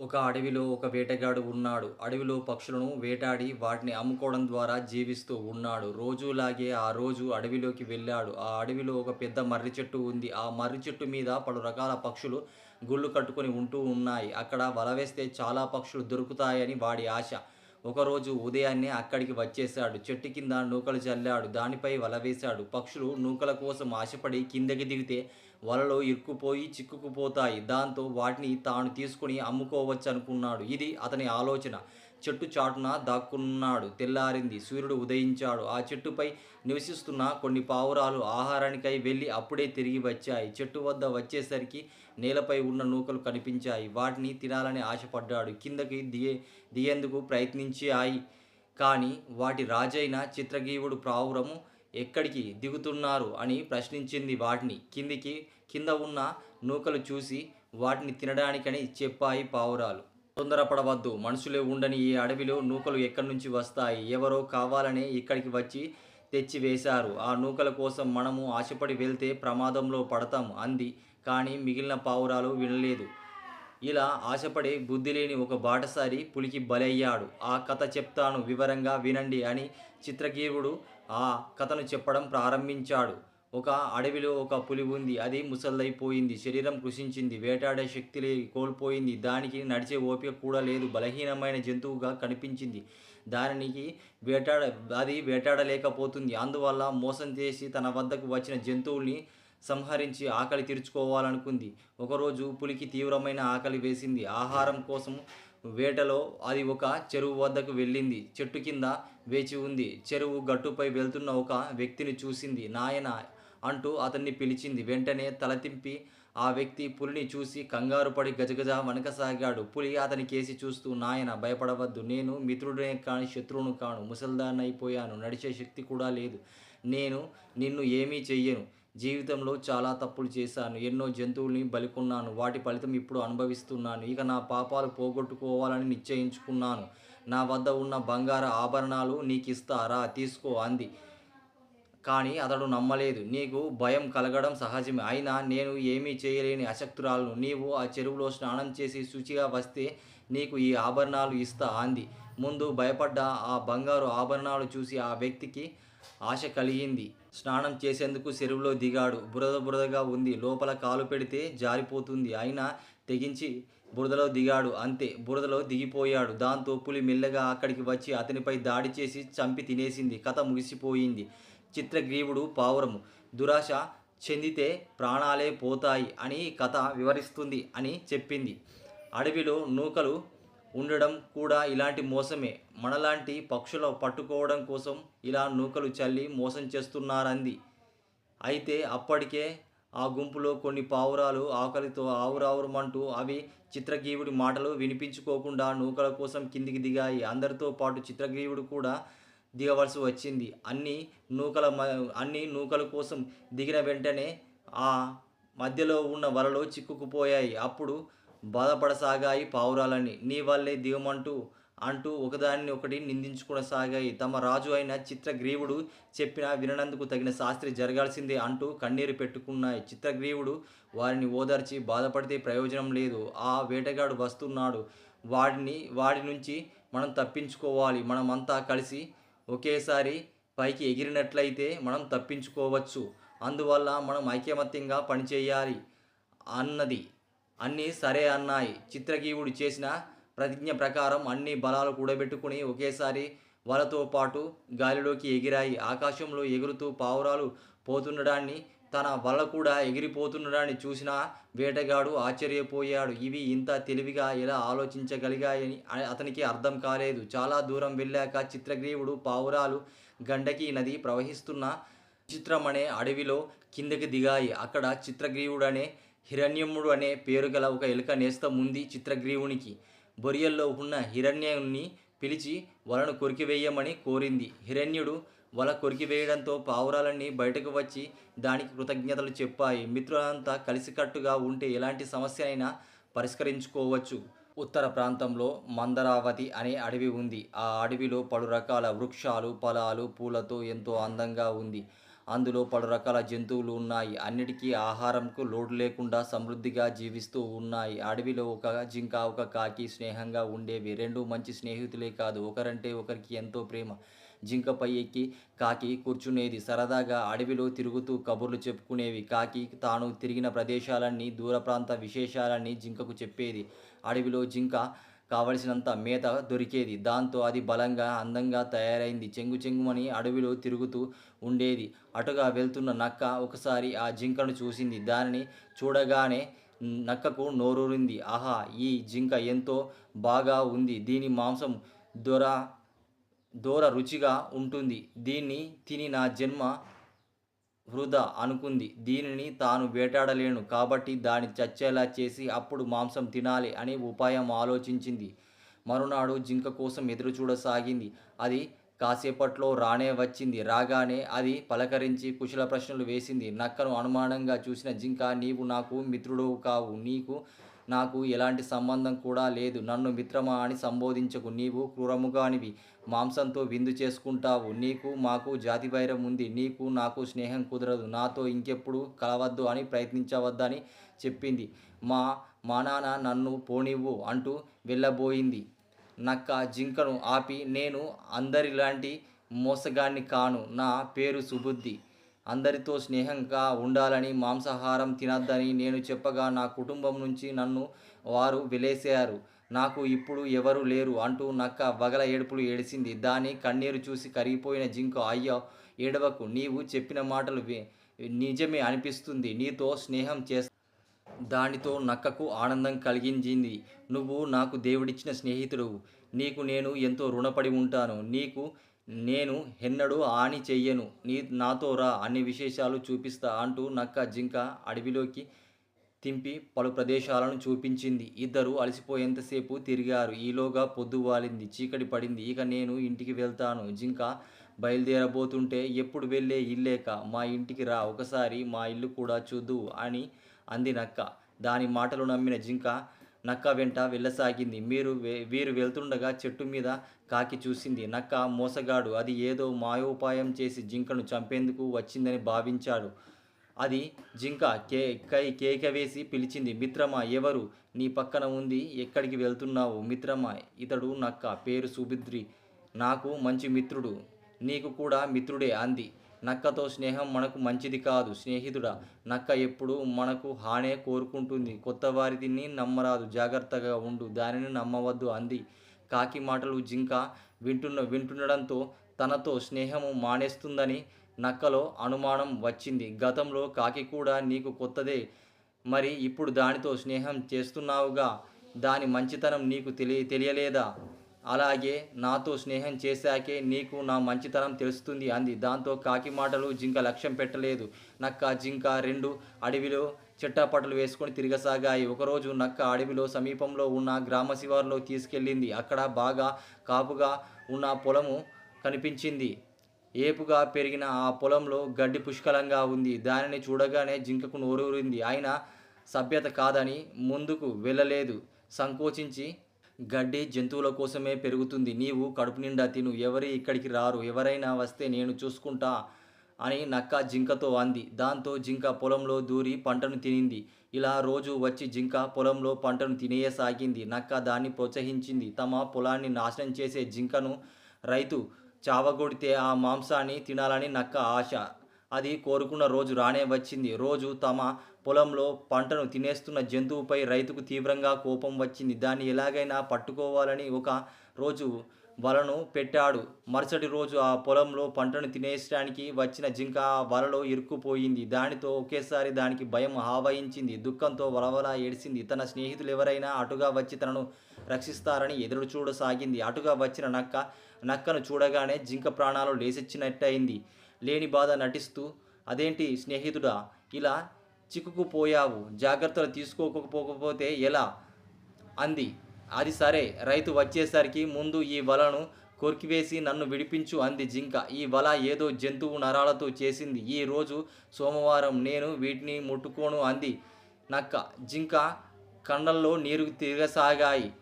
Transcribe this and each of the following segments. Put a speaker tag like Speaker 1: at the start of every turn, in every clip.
Speaker 1: ఒక అడవిలో ఒక వేటగాడు ఉన్నాడు. అడవిలో పక్షులను వేటాడి వాటిని అమ్ముకోవడం ద్వారా జీవిస్తూ ఉన్నాడు. రోజులాగే ఆ రోజు అడవిలోకి వెళ్ళాడు. ఆ అడవిలో ఒక పెద్ద మర్రి చెట్టు ఉంది. ఆ మర్రి చెట్టు మీద పలు రకాల పక్షులు గుళ్ళు కట్టుకొని ఉంటూ ఉన్నాయి. అక్కడ వల వేస్తే చాలా పక్షులు దొరుకుతాయని వాడి ఆశ. ఒకరోజు ఉదయాన్నే అక్కడికి వచ్చేశాడు. చెట్టు కింద నూకలు చల్లాడు. దానిపై వల వేశాడు. పక్షులు నూకల కోసం ఆశపడి కిందకి దిగితే వలలో ఇరుక్కుపోయి చిక్కుకుపోతాయి. దాంతో వాటిని తాను తీసుకుని అమ్ముకోవచ్చు అనుకున్నాడు ఇది అతని ఆలోచన. చెట్టు చాటున దాక్కున్నాడు. తెల్లారింది. సూర్యుడు ఉదయించాడు. ఆ చెట్టుపై నివసిస్తున్న కొన్ని పావురాలు ఆహారానికై వెళ్ళి అప్పుడే తిరిగి వచ్చాయి. చెట్టు వద్ద వచ్చేసరికి నేలపై ఉన్న నూకలు కనిపించాయి. వాటిని తినాలని ఆశపడ్డాడు. కిందకి దిగే దిగేందుకు ప్రయత్నించాయి. కానీ వాటి రాజైన చిత్రగీవుడు పావురము ఎక్కడికి దిగుతున్నారు అని ప్రశ్నించింది వాటిని. కిందికి కింద ఉన్న నూకలు చూసి వాటిని తినడానికని చెప్పాయి పావురాలు. తొందరపడవద్దు. మనుషులే ఉండని ఈ అడవిలో నూకలు ఎక్కడి నుంచి వస్తాయి? ఎవరో కావాలనే ఇక్కడికి వచ్చి తెచ్చి వేశారు ఆ నూకల కోసం మనము ఆశపడి వెళ్తే ప్రమాదంలో పడతాం అంది. కానీ మిగిలిన పావురాలు వినలేదు. ఇలా ఆశపడి బుద్ధి లేని ఒక బాటసారి పులికి బలయ్యాడు. ఆ కథ చెప్తాను వివరంగా వినండి అని చిత్రగీరుడు ఆ కథను చెప్పడం ప్రారంభించాడు. ఒక అడవిలో ఒక పులి ఉంది. అది ముసలైపోయింది. శరీరం కృషించింది. వేటాడే శక్తి లే కోల్పోయింది. దానికి నడిచే ఓపిక కూడా లేదు. బలహీనమైన జంతువుగా కనిపించింది. దానికి వేటాడ అది వేటాడలేకపోతుంది. అందువల్ల మోసం చేసి తన వద్దకు వచ్చిన జంతువుల్ని సంహరించి ఆకలి తీర్చుకోవాలనుకుంది. ఒకరోజు పులికి తీవ్రమైన ఆకలి వేసింది. ఆహారం కోసం వేటలో అది ఒక చెరువు వద్దకు వెళ్ళింది. చెట్టు కింద వేచి ఉంది. చెరువు గట్టుపై వెళ్తున్న ఒక వ్యక్తిని చూసింది. నాయన అంటూ అతన్ని పిలిచింది. వెంటనే తల తింపి ఆ వ్యక్తి పులిని చూసి కంగారు పడి గజగజ వనకసాగాడు పులి అతని కేసి చూస్తూ నాయన భయపడవద్దు. నేను మిత్రుడే కాని శత్రువును కాను. ముసల్దాన్ని అయిపోయాను నడిచే శక్తి కూడా లేదు. నేను నిన్ను ఏమీ చెయ్యను. జీవితంలో చాలా తప్పులు చేశాను. ఎన్నో జంతువుల్ని బలికొన్నాను. వాటి ఫలితం ఇప్పుడు అనుభవిస్తున్నాను. ఇక నా పాపాలు పోగొట్టుకోవాలని నిశ్చయించుకున్నాను. నా వద్ద ఉన్న బంగార ఆభరణాలు నీకు ఇస్తారా తీసుకో అంది. కానీ అతడు నమ్మలేదు. నీకు భయం కలగడం సహజమే. అయినా నేను ఏమీ చేయలేని అశక్తురాలను. నీవు ఆ చెరువులో స్నానం చేసి శుచిగా వస్తే నీకు ఈ ఆభరణాలు ఇస్తా అంది. ముందు భయపడ్డ ఆ బంగారు ఆభరణాలు చూసి ఆ వ్యక్తికి ఆశ కలిగింది. స్నానం చేసేందుకు చెరువులో దిగాడు. బురద బురదగా ఉంది. లోపల కాలు పెడితే జారిపోతుంది. అయినా తెగించి బురదలో దిగాడు. అంతే. బురదలో దిగిపోయాడు. దాంతో పులి మెల్లగా అక్కడికి వచ్చి అతనిపై దాడి చేసి చంపి తినేసింది. కథ ముగిసిపోయింది. చిత్రగ్రీవుడు పావురము. దురాశ చెందితే ప్రాణాలే పోతాయి అని కథ వివరిస్తుంది అని చెప్పింది. అడవిలో నూకలు ఉండడం కూడా ఇలాంటి మోసమే. మనలాంటి పక్షుల పట్టుకోవడం కోసం ఇలా నూకలు చల్లి మోసం చేస్తున్నారంది. అయితే అప్పటికే ఆ గుంపులో కొన్ని పావురాలు ఆకలితో ఆవురావురమంటూ అవి చిత్రగ్రీవుడి మాటలు వినిపించుకోకుండా నూకల కోసం కిందికి దిగాయి. అందరితో పాటు చిత్రగ్రీవుడు కూడా దిగవలసి వచ్చింది. అన్ని నూకల మ అన్ని నూకల కోసం దిగిన వెంటనే ఆ మధ్యలో ఉన్న వలలో చిక్కుకుపోయాయి. అప్పుడు బాధపడసాగాయి పావురాలని. నీ వల్లే దిగమంటూ అంటూ ఒకదాన్ని ఒకటి నిందించుకోసాగాయి తమ రాజు అయిన చిత్రగ్రీవుడు చెప్పిన విననందుకు తగిన శాస్త్రి జరగాల్సిందే అంటూ కన్నీరు పెట్టుకున్నాయి. చిత్రగ్రీవుడు వారిని ఓదార్చి బాధపడితే ప్రయోజనం లేదు. ఆ వేటగాడు వస్తున్నాడు. వాడిని వాడి నుంచి మనం తప్పించుకోవాలి. మనమంతా కలిసి ఒకేసారి పైకి ఎగిరినట్లయితే మనం తప్పించుకోవచ్చు. అందువల్ల మనం ఐకమత్యంగా పనిచేయాలి అన్నది అన్నీ సరే అన్నాయి. చిత్రగీవుడు చేసిన ప్రతిజ్ఞ ప్రకారం అన్ని బలాలు కూడబెట్టుకుని ఒకేసారి వాళ్ళతో పాటు గాలిలోకి ఎగిరాయి. ఆకాశంలో ఎగురుతూ పావురాలు పోతుండడాన్ని తన వల్ల కూడా ఎగిరిపోతుండడాన్ని చూసిన వేటగాడు ఆశ్చర్యపోయాడు. ఇవి ఇంత తెలివిగా ఎలా ఆలోచించగలిగాయని అతనికి అర్థం కాలేదు. చాలా దూరం వెళ్ళాక చిత్రగ్రీవుడు పావురాలు గండకి నది ప్రవహిస్తున్న చిత్రం అనే అడవిలో కిందకి దిగాయి. అక్కడ చిత్రగ్రీవుడు అనే హిరణ్యముడు అనే పేరు గల ఒక ఎలుక నేస్తం ఉంది చిత్రగ్రీవునికి. బొరియల్లో ఉన్న హిరణ్యుని పిలిచి వలను కొరికివేయమని కోరింది. హిరణ్యుడు వల కొరికివేయడంతో పావురాలన్నీ బయటకు వచ్చి దానికి కృతజ్ఞతలు చెప్పాయి. మిత్రులంతా కలిసికట్టుగా ఉంటే ఎలాంటి సమస్య అయినా పరిష్కరించుకోవచ్చు. ఉత్తర ప్రాంతంలో మందరావతి అనే అడవి ఉంది. ఆ అడవిలో పలు రకాల వృక్షాలు ఫలాలు పూలతో ఎంతో అందంగా ఉంది. అందులో పలు రకాల జంతువులు ఉన్నాయి. అన్నిటికీ ఆహారంకు లోటు లేకుండా సమృద్ధిగా జీవిస్తూ ఉన్నాయి. అడవిలో ఒక జింక ఒక కాకి స్నేహంగా ఉండేవి. రెండు మంచి స్నేహితులే కాదు ఒకరంటే ఒకరికి ఎంతో ప్రేమ. జింకపై ఎక్కి కాకి కూర్చునేది సరదాగా అడవిలో తిరుగుతూ కబుర్లు చెప్పుకునేవి. కాకి తాను తిరిగిన ప్రదేశాలన్నీ దూర ప్రాంత విశేషాలన్నీ జింకకు చెప్పేది. అడవిలో జింక కావలసినంత మేత దొరికేది. దాంతో అది బలంగా అందంగా తయారైంది. చెంగు చెంగుమని అడవిలో తిరుగుతూ ఉండేది. అటుగా వెళ్తున్న నక్క ఒకసారి ఆ జింకను చూసింది. దానిని చూడగానే నక్కకు నోరూరింది. ఆహా ఈ జింక ఎంతో బాగా ఉంది. దీని మాంసం దొర దూర రుచిగా ఉంటుంది. దీన్ని తిని నా జన్మ వృధా అనుకుంది. దీనిని తాను వేటాడలేను కాబట్టి దాన్ని చచ్చేలా చేసి అప్పుడు మాంసం తినాలి అని ఉపాయం ఆలోచించింది. మరునాడు జింక కోసం ఎదురు చూడసాగింది. అది కాసేపట్లో రానే వచ్చింది. రాగానే అది పలకరించి కుశల ప్రశ్నలు వేసింది. నక్కను అనుమానంగా చూసిన జింక నీవు నాకు మిత్రుడు కావు. నీకు నాకు ఎలాంటి సంబంధం కూడా లేదు. నన్ను మిత్రమా అని సంబోధించకు. నీవు క్రూరముగానివి. మాంసంతో విందు చేసుకుంటావు. నీకు మాకు జాతి వైరం ఉంది. నీకు నాకు స్నేహం కుదరదు. నాతో ఇంకెప్పుడు కలవద్దు అని ప్రయత్నించవద్దని చెప్పింది. మా మా నాన్న నన్ను పోనివ్వు అంటూ వెళ్ళబోయింది. నక్క జింకను ఆపి నేను అందరిలాంటి మోసగాన్ని కాను. నా పేరు సుబుద్ధి. అందరితో స్నేహంగా ఉండాలని మాంసాహారం తినద్దని నేను చెప్పగా నా కుటుంబం నుంచి నన్ను వారు వెలేసారు. నాకు ఇప్పుడు ఎవరు లేరు అంటూ నక్క వగల ఏడుపులు ఏడిసింది. దాని కన్నీరు చూసి కరిగిపోయిన జింక అయ్యో ఏడవకు నీవు చెప్పిన మాటలు నిజమే అనిపిస్తుంది. నీతో స్నేహం చేస్తా దానితో నక్కకు ఆనందం కలిగించింది. నువ్వు నాకు దేవుడిచ్చిన స్నేహితుడు నీకు నేను ఎంతో రుణపడి ఉంటాను. నీకు నేను ఎన్నడూ హాని చెయ్యను. నీ నాతో రా అన్ని విశేషాలు చూపిస్తా అంటూ నక్క జింక అడవిలోకి తింపి పలు ప్రదేశాలను చూపించింది. ఇద్దరు అలసిపోయేంతసేపు తిరిగారు. ఈలోగా పొద్దు వాలింది. చీకటి పడింది. ఇక నేను ఇంటికి వెళ్తాను. జింక బయలుదేరబోతుంటే ఎప్పుడు వెళ్ళే ఇల్లేక మా ఇంటికి రా ఒకసారి మా ఇల్లు కూడా చూద్దు అని అంది నక్క. దాని మాటలు నమ్మిన జింక నక్క వెంట వెళ్ళసాగింది. మీరు వీరు వెళ్తుండగా చెట్టు మీద కాకి చూసింది. నక్క మోసగాడు. అది ఏదో మాయోపాయం చేసి జింకను చంపేందుకు వచ్చిందని భావించాడు. అది జింక కే కై కేక వేసి పిలిచింది. మిత్రమా ఎవరు? నీ పక్కన ఉంది ఎక్కడికి వెళ్తున్నావు? మిత్రమా ఇతడు నక్క. పేరు సుభిద్రి. నాకు మంచి మిత్రుడు. నీకు కూడా మిత్రుడే అంది. నక్కతో స్నేహం మనకు మంచిది కాదు. స్నేహితుడా నక్క ఎప్పుడు మనకు హానే కోరుకుంటుంది. కొత్త వారిని నమ్మరాదు. జాగ్రత్తగా ఉండు. దానిని నమ్మవద్దు అంది. కాకి మాటలు జింక వింటున్న వింటుండడంతో తనతో స్నేహము మానేస్తుందని నక్కలో అనుమానం వచ్చింది. గతంలో కాకి కూడా నీకు కొత్తదే. మరి ఇప్పుడు దానితో స్నేహం చేస్తున్నావుగా? దాని మంచితనం నీకు తెలియ తెలియలేదా? అలాగే నాతో స్నేహం చేశాకే నీకు నా మంచితనం తెలుస్తుంది అంది. దాంతో కాకి మాటలు జింక లక్ష్యం పెట్టలేదు. నక్క జింక రెండు అడవిలో చిట్టాపట్టలు వేసుకొని తిరగసాగాయి. ఒకరోజు నక్క అడవిలో సమీపంలో ఉన్న గ్రామ శివారులో తీసుకెళ్ళింది. అక్కడ బాగా కాపుగా ఉన్న పొలము కనిపించింది. ఏపుగా పెరిగిన ఆ పొలంలో గడ్డి పుష్కలంగా ఉంది. దానిని చూడగానే జింకకు నోరూరింది. అయినా సభ్యత కాదని ముందుకు వెళ్ళలేదు. సంకోచించి గడ్డి జంతువుల కోసమే పెరుగుతుంది. నీవు కడుపు నిండా తిను. ఎవరి ఇక్కడికి రారు? ఎవరైనా వస్తే నేను చూసుకుంటా అని నక్క జింకతో అంది. దాంతో జింక పొలంలో దూరి పంటను తినింది. ఇలా రోజు వచ్చి జింక పొలంలో పంటను తినేయసాగింది. నక్క దాన్ని ప్రోత్సహించింది. తమ పొలాన్ని నాశనం చేసే జింకను రైతు చావగొడితే ఆ మాంసాన్ని తినాలని నక్క ఆశ. అది కోరుకున్న రోజు రానే వచ్చింది. రోజు తమ పొలంలో పంటను తినేస్తున్న జంతువుపై రైతుకు తీవ్రంగా కోపం వచ్చింది. దాన్ని ఎలాగైనా పట్టుకోవాలని ఒక రోజు వలను పెట్టాడు. మరుసటి రోజు ఆ పొలంలో పంటను తినేయడానికి వచ్చిన జింక ఆ వలలో ఇరుక్కుపోయింది. దానితో ఒకేసారి దానికి భయం ఆవహించింది. దుఃఖంతో వలవల ఏడిసింది తన స్నేహితులు ఎవరైనా అటుగా వచ్చి తనను రక్షిస్తారని ఎదురు చూడసాగింది. అటుగా వచ్చిన నక్క నక్కను చూడగానే జింక ప్రాణాలు లేచిచ్చినట్టయింది. లేని బాధ నటిస్తూ అదేంటి స్నేహితుడా? ఇలా చిక్కుకుపోయావు. జాగ్రత్తలు తీసుకోకపోకపోతే ఎలా? అంది. అది సరే. రైతు వచ్చేసరికి ముందు ఈ వలను కొరికివేసి నన్ను విడిపించు అంది జింక. ఈ వల ఏదో జంతువు నరాలతో చేసింది. ఈ రోజు సోమవారం నేను వీటిని ముట్టుకోను అంది నక్క. జింక కండల్లో నీరు తిరగసాగాయి.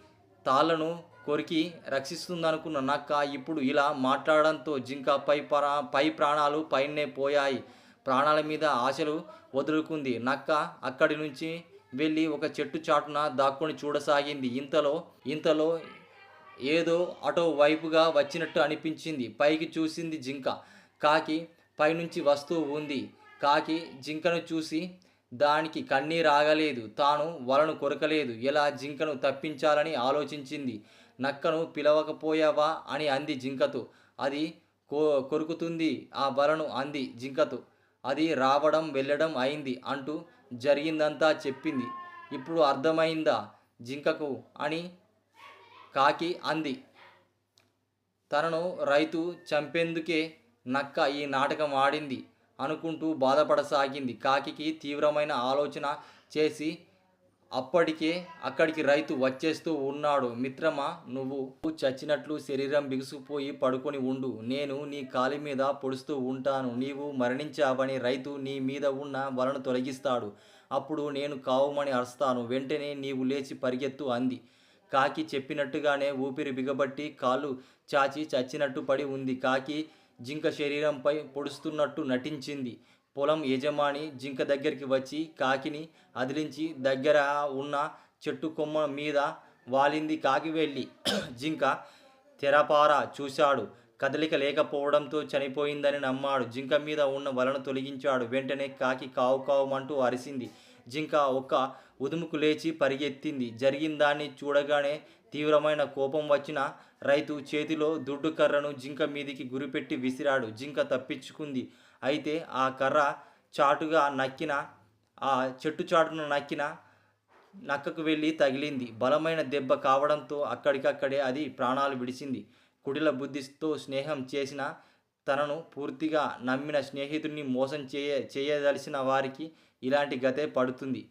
Speaker 1: తాళ్ళను కొరికి రక్షిస్తుందనుకున్న నక్క ఇప్పుడు ఇలా మాట్లాడడంతో జింక పై ప్రా పై ప్రాణాలు పైనే పోయాయి. ప్రాణాల మీద ఆశలు వదులుకుంది. నక్క అక్కడి నుంచి వెళ్ళి ఒక చెట్టు చాటున దాక్కుని చూడసాగింది. ఇంతలో ఇంతలో ఏదో అటో వైపుగా వచ్చినట్టు అనిపించింది. పైకి చూసింది జింక. కాకి పైనుంచి వస్తూ ఉంది. కాకి జింకను చూసి దానికి కన్నీ రాగలేదు తాను వలను కొరకలేదు. ఎలా జింకను తప్పించాలని ఆలోచించింది. నక్కను పిలవకపోయావా అని అంది జింకతో. అది కో కొరుకుతుంది. ఆ వలను అంది జింకతో. అది రావడం వెళ్ళడం అయింది అంటూ జరిగిందంతా చెప్పింది. ఇప్పుడు అర్థమైందా? జింకకు అని కాకి అంది. తనను రైతు చంపేందుకే నక్క ఈ నాటకం ఆడింది అనుకుంటూ బాధపడసాగింది. కాకికి తీవ్రమైన ఆలోచన చేసి అప్పటికే అక్కడికి రైతు వచ్చేస్తూ ఉన్నాడు. మిత్రమా నువ్వు చచ్చినట్లు శరీరం బిగుసుకుపోయి పడుకొని ఉండు. నేను నీ కాలి మీద పొడుస్తూ ఉంటాను. నీవు మరణించావని రైతు నీ మీద ఉన్న వలను తొలగిస్తాడు. అప్పుడు నేను కావుమని అరుస్తాను. వెంటనే నీవు లేచి పరిగెత్తు అంది. కాకి చెప్పినట్టుగానే ఊపిరి బిగబట్టి కాళ్ళు చాచి చచ్చినట్టు పడి ఉంది. కాకి జింక శరీరంపై పొడుస్తున్నట్టు నటించింది. పొలం యజమాని జింక దగ్గరికి వచ్చి కాకిని అదిలించి దగ్గర ఉన్న చెట్టు కొమ్మ మీద వాలింది. కాకి వెళ్ళి జింక తెరపార చూశాడు. కదలిక లేకపోవడంతో చనిపోయిందని నమ్మాడు. జింక మీద ఉన్న వలను తొలగించాడు. వెంటనే కాకి కావు కావుమంటూ అరిసింది. జింక ఒక్క ఉదుముకు లేచి పరిగెత్తింది. జరిగిన దాన్ని చూడగానే తీవ్రమైన కోపం వచ్చిన రైతు చేతిలో దుడ్డు కర్రను జింక మీదికి గురిపెట్టి విసిరాడు. జింక తప్పించుకుంది. అయితే ఆ కర్ర చాటుగా నక్కిన ఆ చెట్టు చాటును నక్కిన నక్కకు వెళ్ళి తగిలింది. బలమైన దెబ్బ కావడంతో అక్కడికక్కడే అది ప్రాణాలు విడిచింది. కుడిల బుద్ధితో స్నేహం చేసిన తనను పూర్తిగా నమ్మిన స్నేహితుడిని మోసం చేయ చేయదలిసిన వారికి ఇలాంటి గతే పడుతుంది.